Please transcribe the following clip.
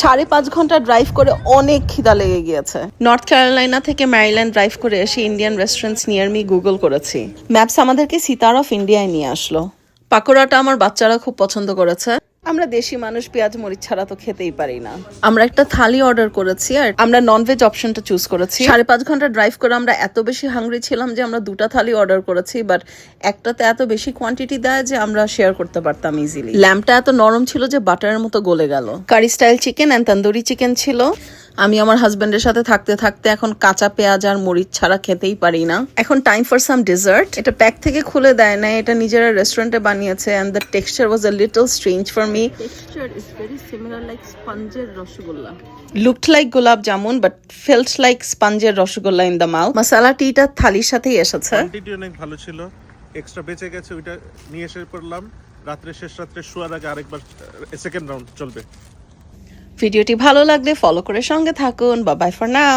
সাড়ে পাঁচ ঘণ্টা ড্রাইভ করে অনেক খিদা লেগে গিয়েছে। নর্থ ক্যারোলাইনা থেকে ম্যারিল্যান্ড ড্রাইভ করে এসে Indian restaurants near me Google করেছি। ম্যাপস আমাদেরকে সিতার অফ ইন্ডিয়ায় নিয়ে আসলো। পাকোড়াটা আমার বাচ্চারা খুব পছন্দ করেছে। আমরা দেশি মানুষ পেঁয়াজ মরিচ ছাড়া তো খেতেই পারি না। আমরা একটা থালি অর্ডার করেছি আর আমরা ননভেজ অপশনটা চুজ করেছি। সাড়ে পাঁচ ঘণ্টা ড্রাইভ করে আমরা এত বেশি হাংরি ছিলাম যে আমরা দুটা থালি অর্ডার করেছি বাট একটাতে এত বেশি কোয়ান্টিটি দেয় যে আমরা শেয়ার করতে পারতাম ইজিলি ল্যাম্পটা এত নরম ছিল যে বাটারের মতো গলে গেল। Curry style chicken and tandoori chicken ছিল। আমি আমার হাজবেন্ডের সাথে থাকতে থাকতে এখন কাঁচা পেঁয়াজ আর মরিচ ছাড়া খেতেই পারি না। এখন টাইম ফর সাম ডেজার্ট এটা প্যাক থেকে খুলে দেয় না এটা নিজেরা রেস্টুরেন্টে বানিয়েছে and the texture was a little strange for me texture is very similar like স্পঞ্জের rasgulla. Looked like gulab jamun but felt like স্পঞ্জের rasgulla in the mouth masala টিটা থালির সাথেই এসেছে। কোয়ান্টিটি অনেক ভালো ছিল। এক্সট্রা বেঁচে গেছে ওইটা নিয়ে এসে পড়লাম। রাত্রে শেষ রাত্রে শোয়ার আগে আরেকবার সেকেন্ড রাউন্ড চলবে। ভিডিওটি ভালো লাগলে ফলো করে সঙ্গে থাকুন। বা বাই ফর নাও